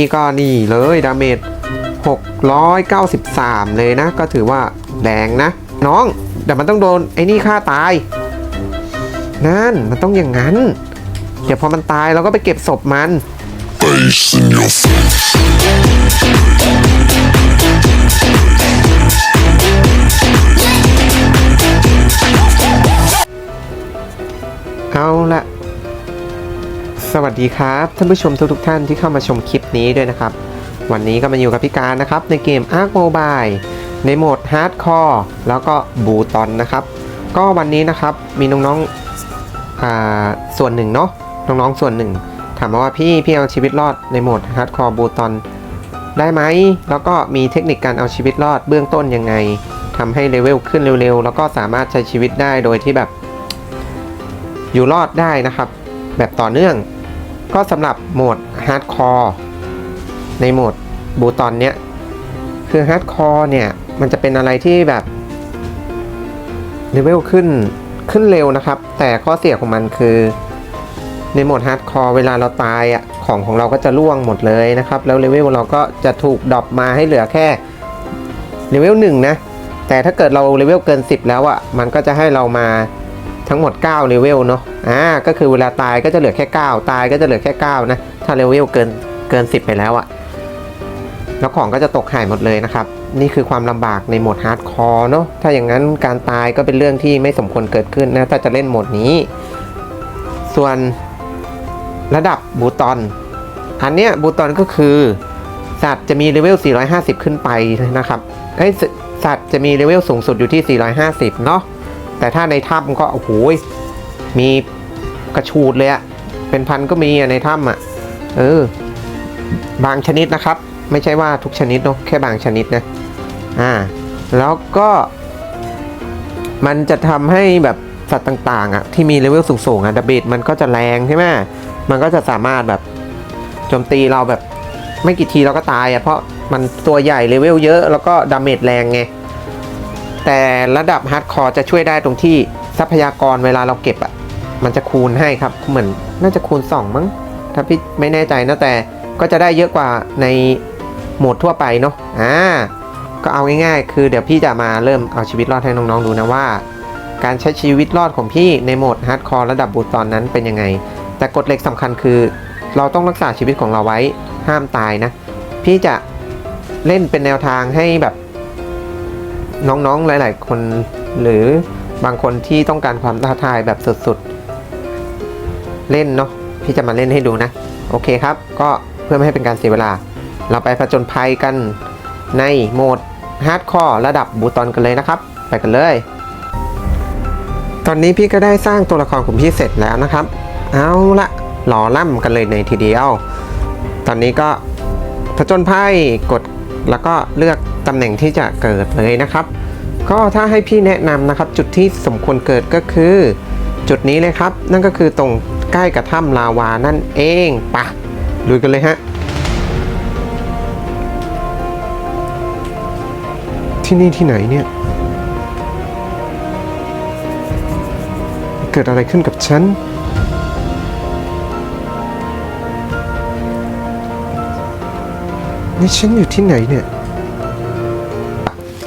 นี่ก็นี่เลยดาเมจ693 เลยนะ ก็ถือว่าแรงนะ น้องแต่มันต้องโดนไอ้นี่ฆ่าตาย นั่นมันต้องอย่างนั้น เดี๋ยวพอมันตายเราก็ไปเก็บศพมัน เอาละ สวัสดีครับท่านผู้ชมทุกๆท่านที่เข้ามาชมคลิปนี้ด้วยนะครับ วันนี้ก็มาอยู่กับพี่การนะครับ ในเกม Ark Mobile ในโหมด Hardcore แล้วก็บูตอนนะครับ ก็วันนี้นะครับมีน้องๆอ่าส่วนหนึ่งเนาะน้องๆส่วนหนึ่ง ถามมาว่าพี่พี่เอาชีวิตรอดในโหมด Hardcore บูตอนได้ไหม แล้วก็มีเทคนิคการเอาชีวิตรอดเบื้องต้นยังไงทำให้เลเวลขึ้นเร็วๆ แล้วก็สามารถใช้ชีวิตได้โดยที่แบบ อยู่รอดได้นะครับ แบบต่อเนื่อง ก็สำหรับโหมดฮาร์ดคอร์ในโหมดบูตอนเนี้ยคือฮาร์ดคอร์เนี่ย มันจะเป็นอะไรที่แบบเลเวลขึ้นขึ้นเร็วนะครับ แต่ข้อเสียของมันคือ ในโหมดฮาร์ดคอร์เวลาเราตายอะของของเราก็จะล่วงหมดเลยนะครับ แล้วเลเวลเราก็จะถูกดรอปมาให้เหลือแค่เลเวลหนึ่งนะ แต่ถ้าเกิดเราเลเวลเกิน 10 แล้วอะมันก็จะให้เรามา ทั้งหมด9เลเวลเนาะอ่าก็คือเวลาตายก็จะเหลือแค่ 9 ตายก็จะเหลือแค่ 9 นะ ถ้าเลเวลเกินเกิน 10 ไปแล้วอะแล้วของก็จะตกหายหมดเลยนะครับ นี่คือความลำบากในโหมดฮาร์ดคอร์เนาะถ้าอย่างนั้นการตายก็เป็นเรื่องที่ไม่สมควรเกิดขึ้นนะถ้าจะเล่นโหมดนี้ ส่วนระดับบูตอน อันเนี้ยบูตอนก็คือสัตว์จะมีเลเวล 450 ขึ้นไปนะครับไอ้ยสสัตว์จะมีเลเวลสูงสุดอยู่ที่ 450 เนาะ แต่ถ้าในถ้ำก็โอ้โหมีกระชูดเลยอะเป็นพันก็มีอะในถ้ำอะเออบางชนิดนะครับ ไม่ใช่ว่าทุกชนิดเนาะแค่บางชนิดนะอ่าแล้วก็ มันจะทำให้แบบสัตว์ต่างๆอะที่มีเลเวลสูงๆอะดับเบิลมันก็จะแรงใช่ไหมมันก็จะสามารถแบบโจมตีเราแบบไม่กี่ทีเราก็ตายอะเพราะมันตัวใหญ่เลเวลเยอะแล้วก็ดาเมจแรงไง แต่ระดับฮาร์ดคอร์จะช่วยได้ตรงที่ทรัพยากรเวลาเราเก็บอะ่ะ มันจะคูณให้ครับ เหมือนน่าจะคูณ 2 มั้ง ถ้าพี่ไม่แน่ใจนะแต่ก็จะได้เยอะกว่าในโหมดทั่วไปเนาะ อ่า ก็เอาง่ายๆ คือเดี๋ยวพี่จะมาเริ่มเอาชีวิตรอดให้น้องๆดูนะว่า การใช้ชีวิตรอดของพี่ในโหมดฮาร์ดคอร์ระดับบูตอนนั้นเป็นยังไง แต่กฎเหล็กสำคัญคือ เราต้องรักษาชีวิตของเราไว้ห้ามตายนะ พี่จะเล่นเป็นแนวทางให้แบบ น้องๆหลาย ๆ คน หรือบางคนที่ต้องการความท้าทายแบบสุดๆ เล่นเนาะพี่จะมาเล่นให้ดูนะ โอเคครับ ก็เพื่อไม่ให้เป็นการเสียเวลา เราไปผจญภัยกันในโหมดฮาร์ดคอร์ระดับบูตอนกันเลยนะครับ ไปกันเลย ตอนนี้พี่ก็ได้สร้างตัวละครของพี่เสร็จแล้วนะครับ เอาละหล่อล่ำกันเลยในทีเดียว ตอนนี้ก็ผจญภัยกด แล้วก็เลือกตำแหน่งที่จะเกิดเลยนะครับ ก็ถ้าให้พี่แนะนำนะครับ จุดที่สมควรเกิดก็คือ จุดนี้เลยครับ นั่นก็คือตรงใกล้กับถ้ำลาวานั่นเองปะลุยกันเลยฮะที่นี่ที่ไหนเนี่ย เกิดอะไรขึ้นกับฉัน นี่ฉันอยู่ที่ไหนเนี่ย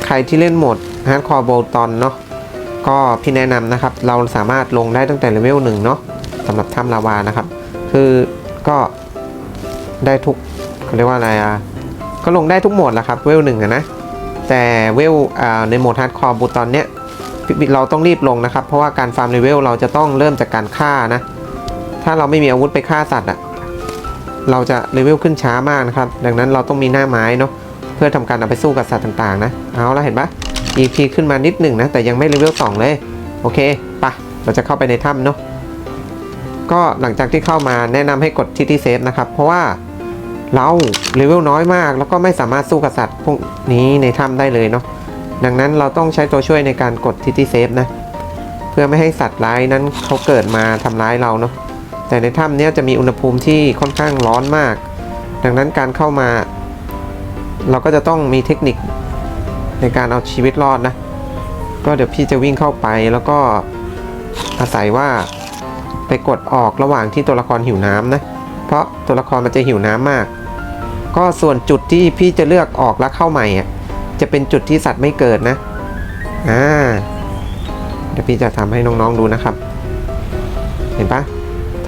ใครที่เล่นโหมด Hardcore b o l t o n เนาะก็พี่แนะนำนะครับ เราสามารถลงได้ตั้งแต่เลเวลหนึ่งเนาะสำหรับถ้ำลาวานะครับ คือก็ได้ทุกเขาเรียกว่าอะไรอะก็ลงได้ทุกโหมดแหละครับเวลหนึ่งนะ แต่เวลในโหมด Hardcore b o l t o n เนี้ยเราต้องรีบลงนะครับ เพราะว่าการฟาร์มเลเวลเราจะต้องเริ่มจากการฆ่านะ ถ้าเราไม่มีอาวุธไปฆ่าสัตว์อะ เราจะเลเวลขึ้นช้ามากนะครับ ดังนั้นเราต้องมีหน้าไม้เนาะเพื่อทำการเอาไปสู้กับสัตว์ต่างๆนะ เอาละเห็นปะ EP ขึ้นมานิดหนึ่งนะ แต่ยังไม่เลเวล2เลย โอเคปะเราจะเข้าไปในถ้ำเนาะก็หลังจากที่เข้ามาแนะนำให้กดที่ที่เซฟนะครับ เพราะว่าเราเลเวลน้อยมาก แล้วก็ไม่สามารถสู้กับสัตว์พวกนี้ในถ้ำได้เลยเนาะดังนั้นเราต้องใช้ตัวช่วยในการกดที่ที่เซฟนะ เพื่อไม่ให้สัตว์ร้ายนั้นเขาเกิดมาทำร้ายเราเนาะ แต่ในถ้ำนี้จะมีอุณหภูมิที่ค่อนข้างร้อนมาก ดังนั้นการเข้ามา เราก็จะต้องมีเทคนิคในการเอาชีวิตรอดนะ ก็เดี๋ยวพี่จะวิ่งเข้าไปแล้วก็อาศัยว่าไปกดออกระหว่างที่ตัวละครหิวน้ำนะ เพราะตัวละครมันจะหิวน้ำมาก ก็ส่วนจุดที่พี่จะเลือกออกแล้วเข้าใหม่อะจะเป็นจุดที่สัตว์ไม่เกิดนะ อ่า เดี๋ยวพี่จะทำให้น้องๆดูนะครับ เห็นปะ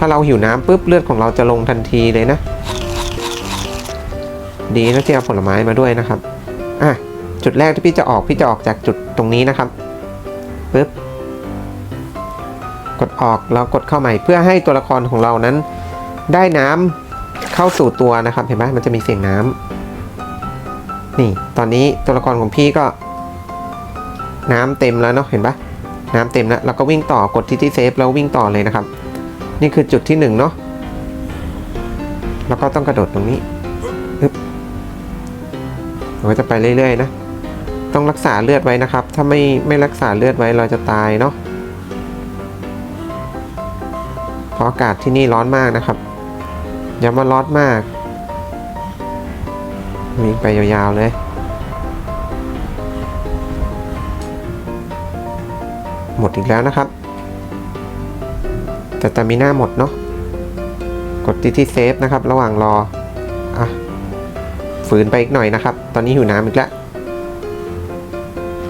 าเราหิวน้ำปุ๊บเลือดของเราจะลงทันทีเลยนะ ดีนะที่เอาผลไม้มาด้วยนะครับอะจุดแรกที่พี่จะออกพี่จะออกจากจุดตรงนี้นะครับปุ๊บกดออกแล้วกดเข้าใหม่เพื่อให้ตัวละครของเรานั้น ได้น้ำเข้าสู่ตัวนะครับ เห็นไหมมันจะมีเสียงน้ำนี่ตอนนี้ตัวละครของพี่ก็ น้ำเต็มแล้วเนาะเห็นปะน้ำเต็มแล้วเราก็วิ่งต่อกดที่ที่เซฟแล้ววิ่งต่อเลยนะครับ นี่คือจุดที่หนึ่งเนาะแล้วก็ต้องกระโดดตรงนี้อึ๊บเราก็จะไปเรื่อยๆนะ ต้องรักษาเลือดไว้นะครับ ถ้าไม่ไม่รักษาเลือดไว้เราจะตายเนาะเพราะอากาศที่นี่ร้อนมากนะครับย้ำว่าร้อนมากวิ่งไปยาวๆเลยหมดอีกแล้วนะครับ แต่ตามีหน้าหมดเนาะกดที่ที่เซฟนะครับ ระหว่างรออะฝืนไปอีกหน่อยนะครับ ตอนนี้หิวน้ำอีกแล้ว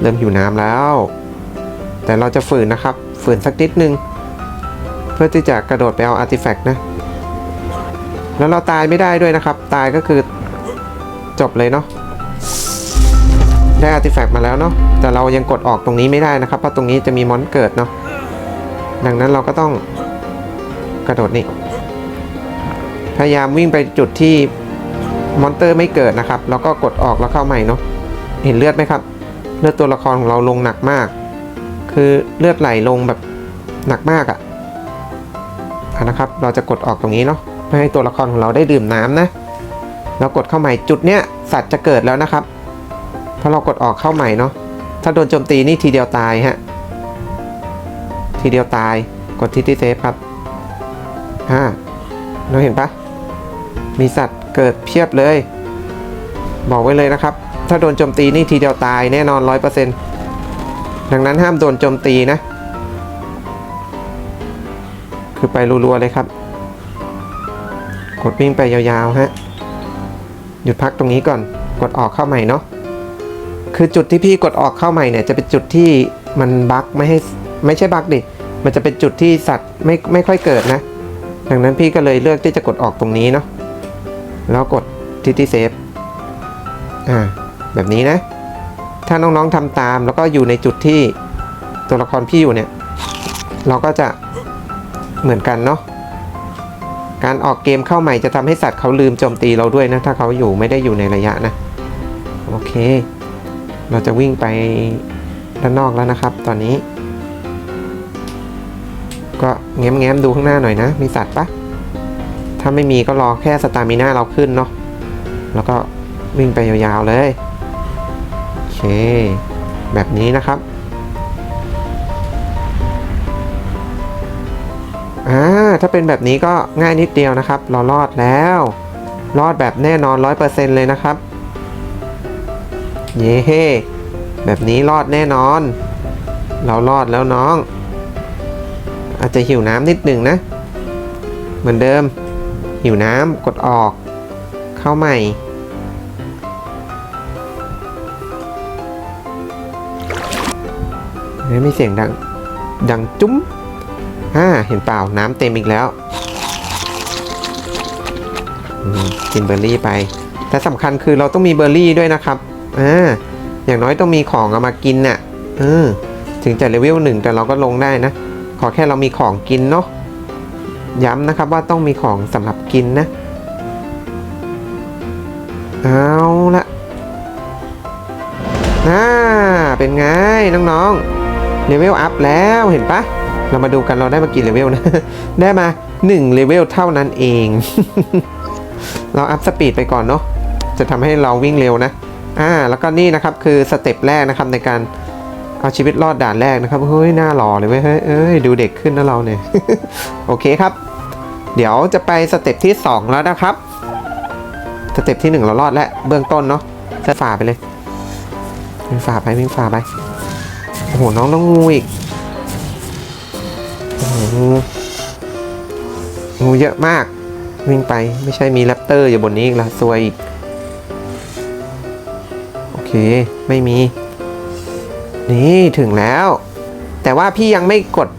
เริ่มหิวน้ำแล้ว แต่เราจะฝืนนะครับ ฝืนสักนิดนึง เพื่อที่จะกระโดดไปเอาอาร์ติแฟกต์นะ แล้วเราตายไม่ได้ด้วยนะครับ ตายก็คือจบเลยเนาะได้อาร์ติแฟกต์มาแล้วเนาะแต่เรายังกดออกตรงนี้ไม่ได้นะครับเพราะตรงนี้จะมีมอนเกิดเนาะดังนั้นเราก็ต้อง กระโดดนี่พยายามวิ่งไปจุดที่มอนเตอร์ไม่เกิดนะครับ แล้วก็กดออกแล้วเข้าใหม่เนาะเห็นเลือดไหมครับ เลือดตัวละครของเราลงหนักมาก คือเลือดไหลลงแบบหนักมากอะ่ะนะครับ เราจะกดออกตรงนี้เนาะเพื่อให้ตัวละครของเราได้ดื่มน้ำนะเรากดเข้าใหม่จุดเนี้ยสัตว์จะเกิดแล้วนะครับพอเรากดออกเข้าใหม่เนาะถ้าโดนโจมตีนี่ทีเดียวตายฮะทีเดียวตายกดที่ที่เซฟครับ อ่าเราเห็นปะมีสัตว์เกิดเพียบเลย บอกไว้เลยนะครับ ถ้าโดนโจมตีนี่ทีเดียวตายแน่นอนร้อยเปอร์เซ็นต์ดังนั้นห้ามโดนโจมตีนะ คือไปรัวๆเลยครับ กดวิ่งไปยาวๆฮะ หยุดพักตรงนี้ก่อน กดออกเข้าใหม่เนาะ คือจุดที่พี่กดออกเข้าใหม่เนี่ยจะเป็นจุดที่มันบั๊กไม่ให้ไม่ใช่บั๊กดิ มันจะเป็นจุดที่สัตว์ไม่ไม่ค่อยเกิดนะ ดังนั้นพี่ก็เลยเลือกที่จะกดออกตรงนี้เนาะแล้วกดที่ที่เซฟอ่าแบบนี้นะ ถ้าน้องๆทำตามแล้วก็อยู่ในจุดที่ตัวละครพี่อยู่เนี่ย เราก็จะเหมือนกันเนาะการออกเกมเข้าใหม่จะทำให้สัตว์เขาลืมโจมตีเราด้วยนะ ถ้าเขาอยู่ไม่ได้อยู่ในระยะนะ โอเค เราจะวิ่งไปด้านนอกแล้วนะครับ ตอนนี้ ก็แง้มๆดูข้างหน้าหน่อยนะ มีสัตว์ปะถ้าไม่มีก็รอแค่สตามิน่าเราขึ้นเนาะแล้วก็วิ่งไปยาวๆเลยโอเค แบบนี้นะครับอ่าถ้าเป็นแบบนี้ก็ง่ายนิดเดียวนะครับ เรารอดแล้ว รอดแบบแน่นอน 100%เลยนะครับ เย้เฮ้แบบนี้รอดแน่นอน เรารอดแล้วน้อง อาจจะหิวน้ำนิดหนึ่งนะ เหมือนเดิม หิวน้ำกดออก เข้าใหม่เฮ้ยมีเสียงดัง ดังจุ้มอ่าเห็นเปล่าน้ำเต็มอีกแล้วกินเบอร์รี่ไป แต่สำคัญคือเราต้องมีเบอร์รี่ด้วยนะครับอ่าอย่างน้อยต้องมีของเอามากินน่ะเออถึงจะเลเวลหนึ่งแต่เราก็ลงได้นะ ขอแค่เรามีของกินเนาะย้ำนะครับว่าต้องมีของสำหรับกินนะ เอาละอ่าเป็นไงน้องๆเลเวลอัพแล้วเห็นปะเรามาดูกันเราได้มากี่เลเวลนะ ได้มา1เลเวลเท่านั้นเอง เราอัพสปีดไปก่อนเนาะจะทำให้เราวิ่งเร็วนะอ่าแล้วก็นี่นะครับคือสเต็ปแรกนะครับในการ เอาชีวิตรอดด่านแรกนะครับเฮ้ยหน้าหล่อเลยเว้ยเฮ้ยเอ้ยดูเด็กขึ้นนะเราเนี่ยโอเคครับ เดี๋ยวจะไปสเต็ปที่ 2 แล้วนะครับสเต็ปที่ 1 เรารอดแล้วเบื้องต้นเนาะจะฝ่าไปเลยวิ่งฝ่าไปวิ่งฝ่าไปโอ้โหน้องน้องงูอีกโอ้โหงูเยอะมาก วิ่งไปไม่ใช่มีแรปเตอร์อยู่บนนี้อีกละซวยอีกไม่มี นี่ถึงแล้ว แต่ว่าพี่ยังไม่กด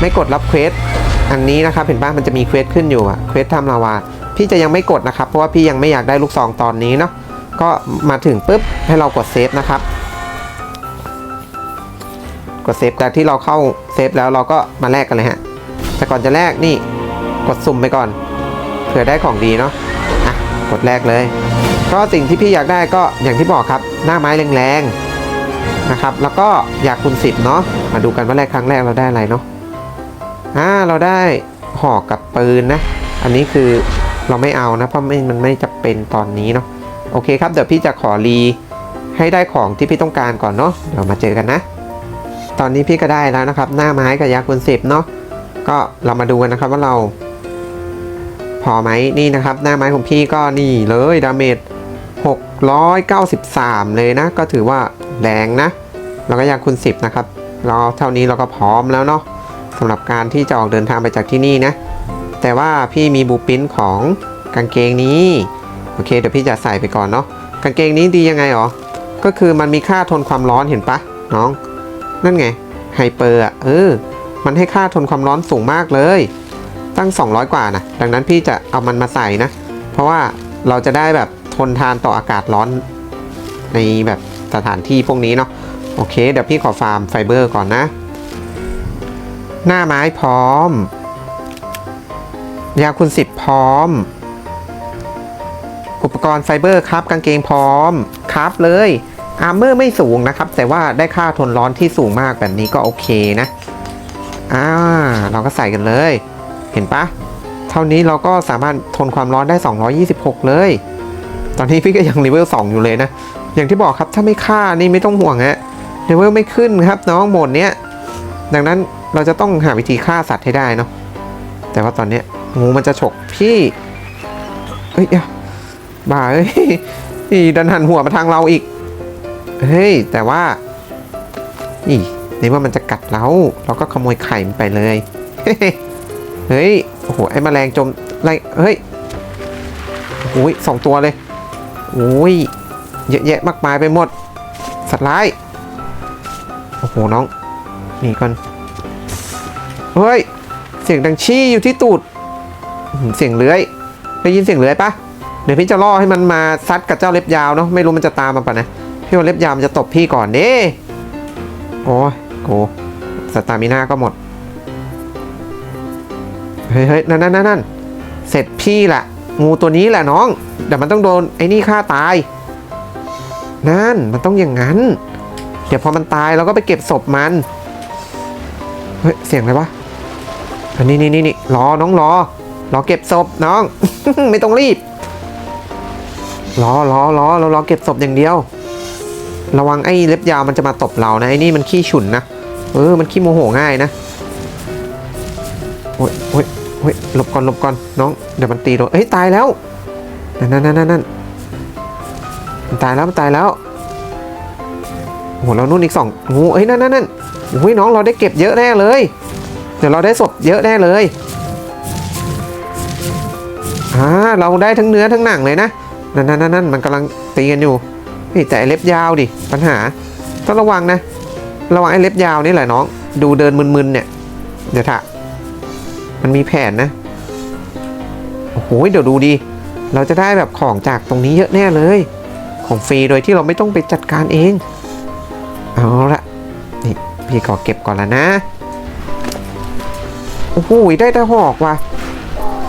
ไม่กดรับเควสอันนี้นะครับเห็นป่ะมันจะมีเควสขึ้นอยู่อะเควสทำลาวาพี่จะยังไม่กดนะครับ เพราะว่าพี่ยังไม่อยากได้ลูกซองตอนนี้เนาะก็มาถึงปุ๊บให้เรากดเซฟนะครับ กดเซฟแต่ที่เราเข้าเซฟแล้วเราก็มาแลกกันเลยฮะแต่ก่อนจะแลกนี่กดสุ่มไปก่อนเผื่อได้ของดีเนาะอะกดแรกเลย ก็สิ่งที่พี่อยากได้ก็อย่างที่บอกครับ หน้าไม้แรงๆ นะครับ แล้วก็ยาคุณสิบเนาะมาดูกันว่าแรกครั้งแรกเราได้อะไรเนาะอ่าเราได้หอกกับปืนนะ อันนี้คือเราไม่เอานะเพราะไม่มันไม่จะเป็นตอนนี้เนาะโอเคครับเดี๋ยวพี่จะขอรีให้ได้ของที่พี่ต้องการก่อนเนาะเดี๋ยวมาเจอกันนะ ตอนนี้พี่ก็ได้แล้วนะครับ หน้าไม้กับยาคุณสิบเนาะก็เรามาดูกันนะครับว่าเรา พอไหมนี่นะครับ หน้าไม้ของพี่ก็นี่เลยดาเมจ693 เลยนะ ก็ถือว่า แรงนะแล้วก็ยาคุณ10 นะครับ เราเท่านี้เราก็พร้อมแล้วเนาะสำหรับการที่จะออกเดินทางไปจากที่นี่นะ แต่ว่าพี่มีบูปินของกางเกงนี้ โอเค เดี๋ยวพี่จะใส่ไปก่อนเนาะกางเกงนี้ดียังไงหรอ ก็คือมันมีค่าทนความร้อนเห็นปะน้อง นั่นไงไฮเปอร์อะเออมันให้ค่าทนความร้อนสูงมากเลย ตั้ง 200 กว่านะดังนั้นพี่จะเอามันมาใส่นะ เพราะว่าเราจะได้แบบทนทานต่ออากาศร้อนในแบบ สถานที่พวกนี้เนาะโอเค เดี๋ยวพี่ขอฟาร์มไฟเบอร์ก่อนนะ หน้าไม้พร้อม ยาคุณสิบพร้อม อุปกรณ์ไฟเบอร์ครับ กางเกงพร้อมครับเลยอาร์เมอร์ไม่สูงนะครับ แต่ว่าได้ค่าทนร้อนที่สูงมากแบบนี้ก็โอเคนะอ่าเราก็ใส่กันเลย เห็นปะเท่านี้เราก็สามารถทนความร้อนได้ 226 เลย ตอนนี้พี่ก็ยังเลเวล2อยู่เลยนะ อย่างที่บอกครับถ้าไม่ฆ่านี่ไม่ต้องห่วงฮะเลเวลไม่ขึ้นครับน้องโหมดเนี้ยดังนั้นเราจะต้องหาวิธีฆ่าสัตว์ให้ได้เนาะแต่ว่าตอนเนี้ยงูมันจะฉกพี่เฮ้ยอะบ้าเอ้ยนี่ดันหันหัวมาทางเราอีกเฮ้ยแต่ว่านี่ในเมื่อมันจะกัดเรา เราก็ขโมยไข่มันไปเลย เฮ้ยโอ้โหไอ้แมลงจมไรเฮ้ยโอ้ยสองตัวเลยโอ้ย เยอะแยะมากมายไปหมด สัตว์ร้าย โอ้โหน้องนี่ก่อน เฮ้ย เสียงดังชี้อยู่ที่ตูด เสียงเลื้อย ได้ยินเสียงเลื้อยปะเดี๋ยวพี่จะล่อให้มันมาซัดกับเจ้าเล็บยาวเนาะ ไม่รู้มันจะตามมาปะนะ พี่ว่าเล็บยาวมันจะตบพี่ก่อนเด้โอ้ยโกสตามิน่าก็หมด เฮ้ยเฮ้ยนั่นนั่นนั่นนั่นเสร็จพี่แหละงูตัวนี้แหละน้อง เดี๋ยวมันต้องโดนไอ้นี่ฆ่าตาย นั่นมันต้องอย่างนั้น เดี๋ยวพอมันตายเราก็ไปเก็บศพมัน เฮ้ย เสียงอะไรวะอันนี้นี่นี่นี่รอน้องรอ รอเก็บศพน้อง ไม่ต้องรีบ รอรอรอเรารอเก็บศพอย่างเดียว ระวังไอ้เล็บยาวมันจะมาตบเรานะไอ้นี่มันขี้ฉุนนะ เออ มันขี้โมโหง่ายนะ โอ้ยโอ้ยโอ้ยหลบก่อนหลบก่อนน้อง เดี๋ยวมันตีโดนเอ้ยตายแล้ว นั่นนั่นนั่นนั่น มันตายแล้วมันตายแล้วโอ้โหเรานู่นอีกสองงูเอ้ยนั่นนั่นนั่นโอ้ยน้องเราได้เก็บเยอะแน่เลย เดี๋ยวเราได้ศพเยอะแน่เลยอ่าเราได้ทั้งเนื้อทั้งหนังเลยนะนั่นนั่นนั่นมันกำลังตีกันอยู่เฮ้ยแต่เล็บยาวดิปัญหาต้องระวังนะ ระวังไอ้เล็บยาวนี่แหละน้อง ดูเดินมึนๆเนี่ย เดี๋ยวถ้ามันมีแผนนะโอ้โหเดี๋ยวดูดี เราจะได้แบบของจากตรงนี้เยอะแน่เลย ของฟรีโดยที่เราไม่ต้องไปจัดการเอง เอาละนี่พี่ขอเก็บก่อนละนะ โอ้โหได้แต่หอกว่ะ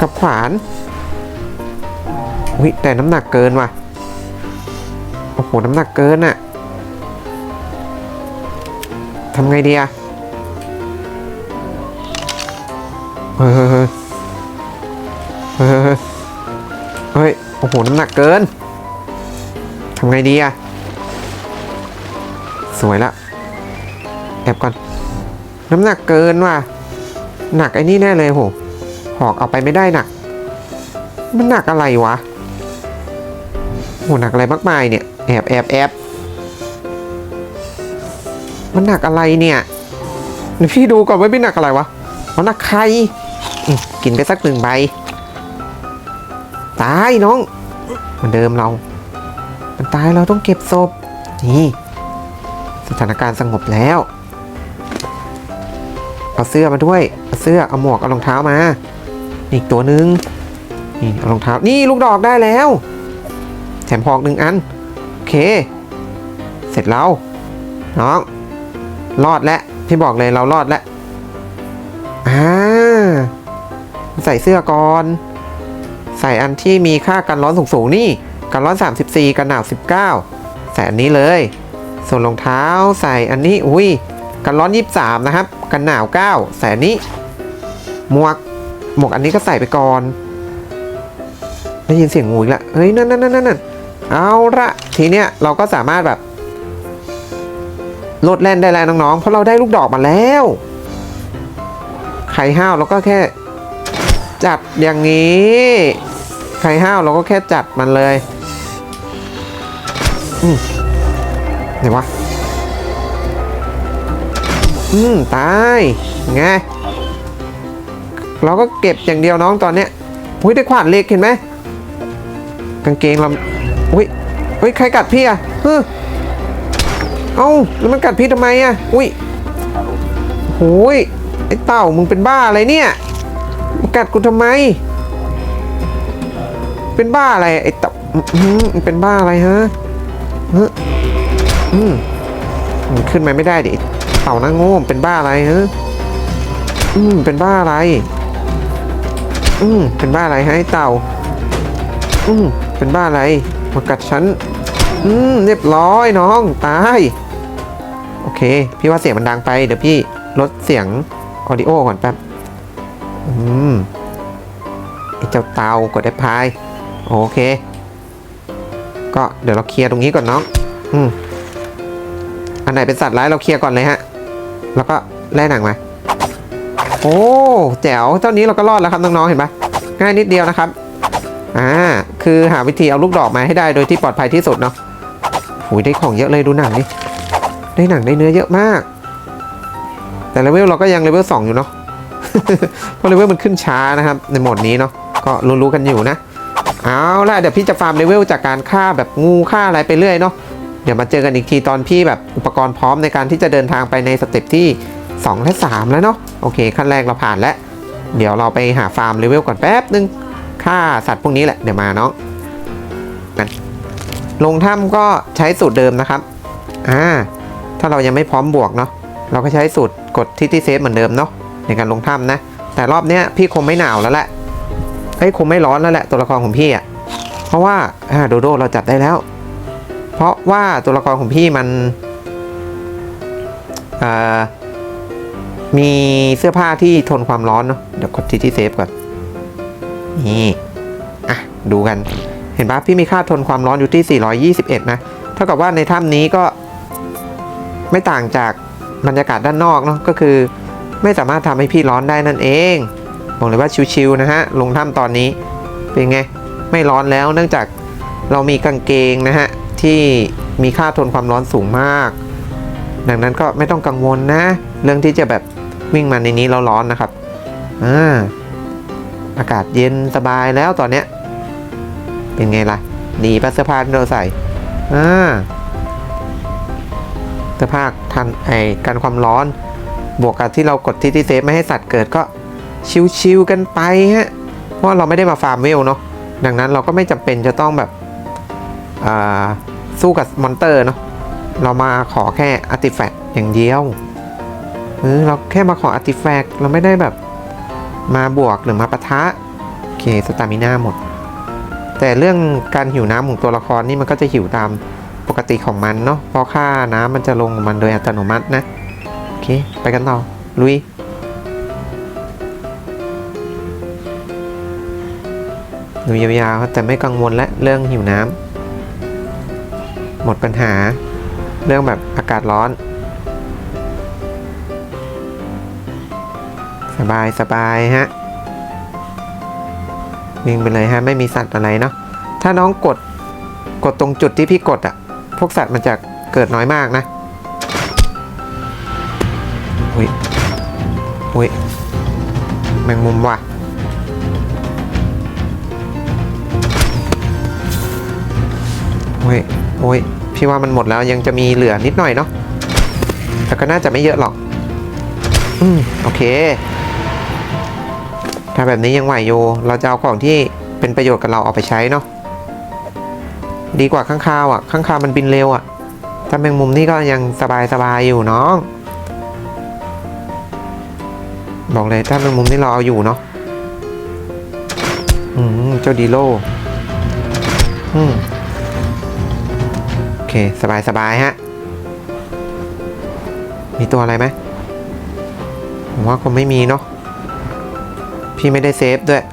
กับขวานอุ้ยแต่น้ำหนักเกินว่ะ โอ้โห น้ำหนักเกินอะทำไงดีอะเฮ้ยเฮ้ยเฮ้ยเฮ้ยเฮ้ยเฮ้ยโอ้โห น้ำหนักเกิน ทำไงดีอะสวยละแอบก่อน น้ำหนักเกินว่ะ หนักไอ้นี่แน่เลยโห หอกเอาไปไม่ได้หนัก มันหนักอะไรวะโหหนักอะไรมากมายเนี่ย แอบแอบแอบมันหนักอะไรเนี่ยพี่ดูก่อนว่าเป็นหนักอะไรวะมันหนักไข่อืมกินไปสักหนึ่งใบ ตายน้องเหมือนเดิมเรา ตายเราต้องเก็บศพ นี่ สถานการณ์สงบแล้ว เอาเสื้อมาด้วย เอาเสื้อ เอาหมวก เอารองเท้ามา อีกตัวหนึ่งนี่เอารองเท้า นี่ลูกดอกได้แล้ว แถมหอกหนึ่งอัน โอเค เสร็จแล้ว น้อง รอดแล้ว พี่บอกเลยเรารอดแล้ว อ่า ใส่เสื้อก่อน ใส่อันที่มีค่ากันร้อนสูงๆนี่ กันร้อน 34 กันหนาว 19 ใส่อันนี้เลย ส่วนรองเท้าใส่อันนี้ อุ้ย กันร้อน 23 นะครับ กันหนาว 9 ใส่อันนี้ หมวก หมวกอันนี้ก็ใส่ไปก่อน ได้ยินเสียงงูอีกแล้วเฮ้ยนั่นนั่นนั่นนั่นเอาละทีเนี้ยเราก็สามารถแบบโลดแล่นได้แล้วน้องๆ เพราะเราได้ลูกดอกมาแล้วใครห้าวเราก็แค่ จัดอย่างนี้ใครห้าวเราก็แค่จัดมันเลย อืมไหนวะ อืม ตายไงเราก็เก็บอย่างเดียวน้องตอนเนี้ยอุ้ยได้ขวานเหล็กเห็นไหมกางเกงเราอุ้ยอุ้ยใครกัดพี่อะเฮ้อเอ้าแล้วมันกัดพี่ทำไมอะอุ้ยโอ้ยไอ้เต่ามึงเป็นบ้าอะไรเนี่ยมกัดกูทำไม เป็นบ้าอะไรไอ้เต่ามึงเป็นบ้าอะไรฮะ ออืมมันขึ้นมาไม่ได้ดิเต่าหน้าโง่เป็นบ้าอะไรฮะอืมเป็นบ้าอะไร อืมเป็นบ้าอะไรฮะไอ้เต่า อืมเป็นบ้าอะไร มากัดฉัน อืมเรียบร้อยน้องตาย โอเค พี่ว่าเสียงมันดังไป เดี๋ยวพี่ลดเสียงออดิโอก่อนแป๊บ อืมไอเจ้าเตากดได้พาย โอเค ก็เดี๋ยวเราเคลียร์ตรงนี้ก่อนน้อง อืม อันไหนเป็นสัตว์ร้ายเราเคลียร์ก่อนเลยฮะ แล้วก็แล่หนังมา โอ้แจ๋วเจ้านี้เราก็รอดแล้วครับน้องๆเห็นปะง่ายนิดเดียวนะครับ อ่า คือหาวิธีเอาลูกดอกมาให้ได้โดยที่ปลอดภัยที่สุดเนาะหูยได้ของเยอะเลยดูหนังดิได้หนังได้เนื้อเยอะมาก แต่เลเวลเราก็ยังเลเวล2อยู่เนาะเพราะเลเวลมันขึ้นช้านะครับ ในโหมดนี้เนาะก็รู้ๆกันอยู่นะ เอาล่ะเดี๋ยวพี่จะฟาร์มเลเวลจากการฆ่าแบบงูฆ่าอะไรไปเรื่อยเนาะเดี๋ยวมาเจอกันอีกทีตอนพี่แบบอุปกรณ์พร้อมในการที่จะเดินทางไปในสเต็ปที่ 2 และ 3 แล้วเนาะโอเค ขั้นแรกเราผ่านแล้ว เดี๋ยวเราไปหาฟาร์มเลเวลก่อนแป๊บนึงฆ่าสัตว์พวกนี้แหละเดี๋ยวมาเนาะกันลงถ้ำก็ใช้สูตรเดิมนะครับอ่าถ้าเรายังไม่พร้อมบวกเนาะเราก็ใช้สูตรกดที่ที่เซฟเหมือนเดิมเนาะในการลงถ้ำนะแต่รอบนี้พี่คงไม่หนาวแล้วแหละ เฮ้ยคงไม่ร้อนแล้วแหละตัวละครของพี่อะ่ะเพราะว่าอ่าโดโดเราจัดได้แล้ว เพราะว่าตัวละครของพี่มันอ่ามีเสื้อผ้าที่ทนความร้อนเนาะเดี๋ยวกดที่ที่เซฟก่อนนี่อะดูกันเห็นปะพี่มีค่าทนความร้อนอยู่ที่ 421 นะเท่ากับว่าในถ้ำนี้ก็ไม่ต่างจากบรรยากาศด้านนอกเนาะก็คือ ไม่สามารถทำให้พี่ร้อนได้นั่นเอง บอกเลยว่าชิวๆนะฮะลงถ้ำตอนนี้เป็นไงไม่ร้อนแล้วเนื่องจากเรามีกางเกงนะฮะที่มีค่าทนความร้อนสูงมาก ดังนั้นก็ไม่ต้องกังวลนะ เรื่องที่จะแบบวิ่งมาในนี้แล้วร้อนนะครับอ่าอากาศเย็นสบายแล้วตอนเนี้ยเป็นไงล่ะดีปะเสื้อผ้าที่เราใส่อ่าเสื้อผ้าทันไอกันความร้อน บวกกับที่เรากดที่ที่เซฟไม่ให้สัตว์เกิดก็ ชิวๆกันไปฮะเพราะเราไม่ได้มาฟาร์มเวลเนาะดังนั้นเราก็ไม่จำเป็นจะต้องแบบสู้กับมอนเตอร์เนาะเรามาขอแค่อาร์ติแฟกต์อย่างเดียวเออเราแค่มาขออาร์ติแฟกต์เราไม่ได้แบบมาบวกหรือมาปะทะโอเคสตามิน่าหมด แต่เรื่องการหิวน้ำของตัวละครนี่มันก็จะหิวตามปกติของมันเนาะเพราะค่าน้ำมันจะลงของมันโดยอัตโนมัตินะ โอเค ไปกันต่อลุย ดูยาวๆแต่ไม่กังวลและเรื่องหิวน้ำหมดปัญหาเรื่องแบบอากาศร้อน สบายสบายฮะวิ่งไปเลยฮะ ไม่มีสัตว์อะไรเนาะถ้าน้องกดกดตรงจุดที่พี่กดอะพวกสัตว์มันจะเกิดน้อยมากนะอุ้ยอุ้ยแมงมุมว่ะ อุ้ยอ้ยโอ้ยพี่ว่ามันหมดแล้วยังจะมีเหลือนิดหน่อยเนาะแต่ก็น่าจะไม่เยอะหรอก อืมโอเค ถ้าแบบนี้ยังไหวอยู่ เราจะเอาของที่เป็นประโยชน์กับเราเอาไปใช้เนาะดีกว่าข้างคาวอะ ข้างคาวมันบินเร็วอะถ้าแมงมุมนี่ก็ยังสบายสบายอยู่น้อง บอกเลยถ้าแมงมุมนี่เราเอาอยู่เนาะอืมเจ้าดีโลอืม เค สบายสบายฮะ มีตัวอะไรไหมผมว่าคงไม่มีเนาะพี่ไม่ได้เซฟด้วย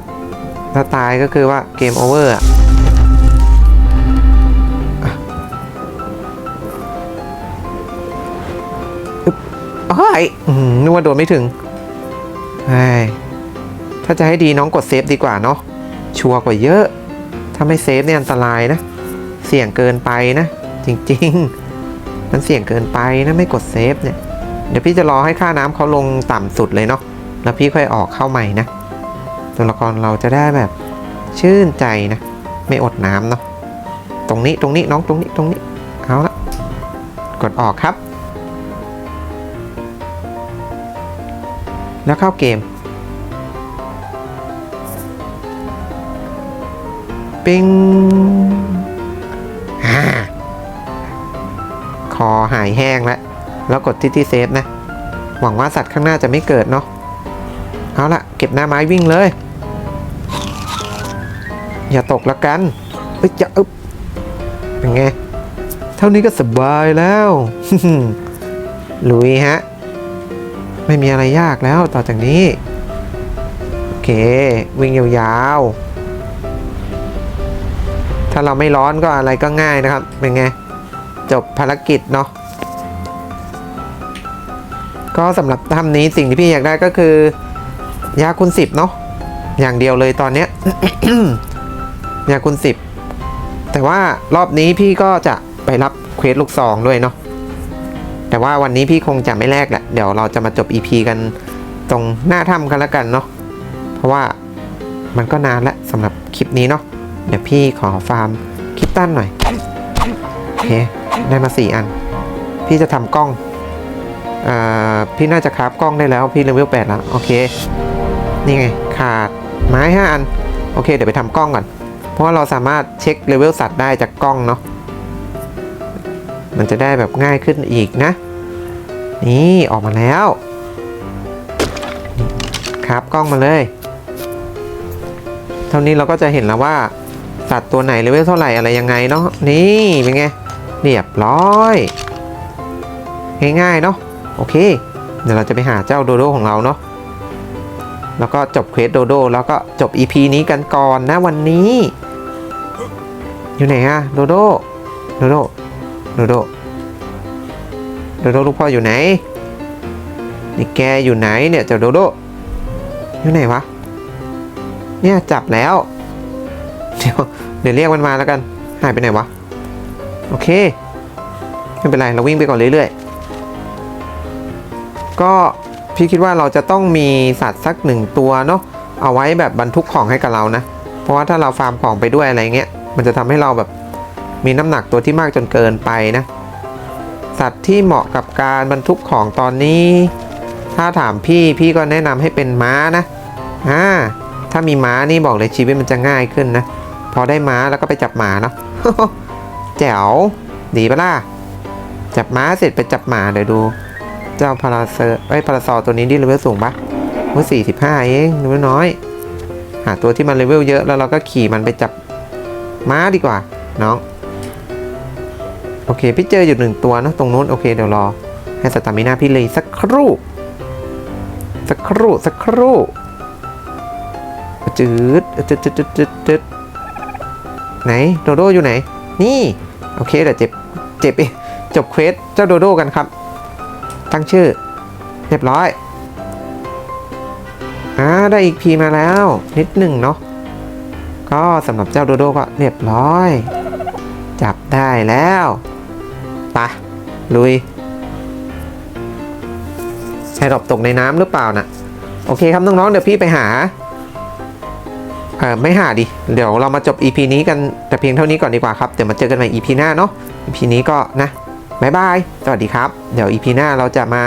ถ้าตายก็คือว่าเกมโอเวอร์อะอุ๊บโอ้ยนึกว่าโดนไม่ถึงไอ้ยถ้าจะให้ดีน้องกดเซฟดีกว่าเนาะ ชัวร์กว่าเยอะ ถ้าไม่เซฟเนี่ยอันตรายนะ เสี่ยงเกินไปนะ จริง ๆ มันเสี่ยงเกินไปนะไม่กดเซฟเนี่ย เดี๋ยวพี่จะรอให้ค่าน้ำเขาลงต่ำสุดเลยเนาะ แล้วพี่ค่อยออกเข้าใหม่นะ ตัวละครเราจะได้แบบชื่นใจนะ ไม่อดน้ำเนาะ ตรงนี้ตรงนี้น้องตรงนี้ตรงนี้ เอาละ กดออกครับ แล้วเข้าเกม ปิง หายแห้งแล้ว แล้วกดที่ที่เซฟนะ หวังว่าสัตว์ข้างหน้าจะไม่เกิดเนาะ เอาละเก็บหน้าไม้วิ่งเลย อย่าตกละกันเอ้ยจะอึบเป็นไง เท่านี้ก็สบายแล้วลุยฮะ ไม่มีอะไรยากแล้วต่อจากนี้ โอเค วิ่งยาวๆ ถ้าเราไม่ร้อนก็อะไรก็ง่ายนะครับ เป็นไง จบภารกิจเนาะ ก็สำหรับทำนี้สิ่งที่พี่อยากได้ก็คือยาคุณสิบเนาะอย่างเดียวเลยตอนเนี้ยยาคุณสิบแต่ว่ารอบนี้พี่ก็จะไปรับเควสลูกซองด้วยเนาะแต่ว่าวันนี้พี่คงจะไม่แลกแหละ เดี๋ยวเราจะมาจบ EP กันตรงหน้าถ้ำกันล้วกันเนาะเพราะว่ามันก็นานแล้วสำหรับคลิปนี้เนาะเดี๋ยวพี่ขอฟาร์มคลิปตั้นหน่อยโอเคได้มาสี่อัน พี่จะทำกล้อง พี่น่าจะคราฟกล้องได้แล้วพี่เลเวลแปดแล้วโอเค นี่ไงขาดไม้ห้าอัน โอเค เดี๋ยวไปทำกล้องก่อน เพราะว่าเราสามารถเช็คเลเวลสัตว์ได้จากกล้องเนาะมันจะได้แบบง่ายขึ้นอีกนะ นี่ออกมาแล้วครับกล้องมาเลย เท่านี้เราก็จะเห็นแล้วว่าสัตว์ตัวไหนเลเวลเท่าไหร่อะไรยังไงเนาะนี่เป็นไงเรียบร้อย ง่ายๆเนาะ โอเค เดี๋ยวเราจะไปหาเจ้าโดโดของเราเนาะแล้วก็จบเควสโดโดแล้วก็จบ EP นี้กันก่อนนะวันนี้ อยู่ไหนอะโดโดโดโดโดโดโดโดลูกพ่ออยู่ไหนนี่แกอยู่ไหนเนี่ยเจ้าโดโดอยู่ไหนวะเนี่ยจับแล้วเดี๋ยวเดี๋ยวเรียกมันมาแล้วกันหายไปไหนวะโอเคไม่เป็นไรเราวิ่งไปก่อนเรื่อยๆ ก็พี่คิดว่าเราจะต้องมีสัตว์สักหนึ่งตัวเนาะเอาไว้แบบบรรทุกของให้กับเรานะ เพราะว่าถ้าเราฟาร์มของไปด้วยอะไรเงี้ยมันจะทำให้เราแบบมีน้ำหนักตัวที่มากจนเกินไปนะ สัตว์ที่เหมาะกับการบรรทุกของตอนนี้ ถ้าถามพี่พี่ก็แนะนำให้เป็นม้านะอ่าถ้ามีม้านี่บอกเลยชีวิตมันจะง่ายขึ้นนะพอได้ม้าแล้วก็ไปจับหมาเนาะแจ๋วดีปะล่ะจับม้าเสร็จไปจับหมาเดี๋ยวดู เจ้าพาราเซอร์ไอ้พาราซอตัวนี้ดิเลเวลสูงปะว่าสี่สิบห้าเองเลเวลน้อย หาตัวที่มันเลเวลเยอะแล้วเราก็ขี่มันไปจับม้าดีกว่า น้อง โอเค พี่เจออยู่หนึ่งตัวนะตรงนู้น โอเค เดี๋ยวรอ ให้สตามินาพี่เลยสักครู่ สักครู่ สักครู่จืดจืดจืดจืดจืดจืดไหน โดโดอยู่ไหน นี่ โอเคเดี๋ยวเจ็บ เจ็บเองจบเควสเจ้าโดโดกันครับ ตั้งชื่อ เรียบร้อย อ่า ได้อีกพีมาแล้ว นิดหนึ่งเนาะ ก็สำหรับเจ้าโดโดก็เรียบร้อย จับได้แล้วปะลุยใช่ดรอปตกในน้ำหรือเปล่าน่ะ โอเคครับน้องๆ เดี๋ยวพี่ไปหา เออไม่หาดิ เดี๋ยวเรามาจบ EP นี้กันแต่เพียงเท่านี้ก่อนดีกว่าครับ เดี๋ยวมาเจอกันใหม่ EP หน้าเนาะ EP นี้ก็นะ บายบาย สวัสดีครับ เดี๋ยวอีพีหน้าเราจะมา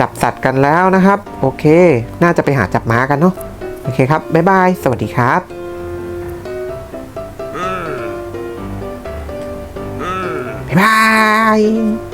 จับสัตว์กันแล้วนะครับ โอเค น่าจะไปหาจับม้ากันเนาะ โอเคครับบายบาย สวัสดีครับบ๊ายบาย